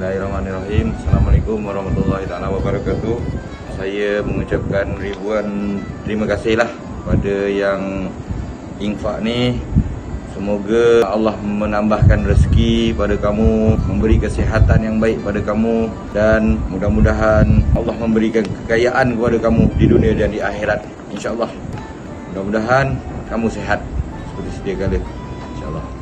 Bismillahirrahmanirrahim. Assalamualaikum warahmatullahi taala wabarakatuh. Saya mengucapkan ribuan terima kasih lah Pada yang infak ni. Semoga Allah menambahkan rezeki pada kamu Memberi kesihatan yang baik pada kamu Dan mudah-mudahan Allah memberikan kekayaan kepada kamu Di dunia dan di akhirat. InsyaAllah. Mudah-mudahan kamu sehat. Seperti sedia kala. InsyaAllah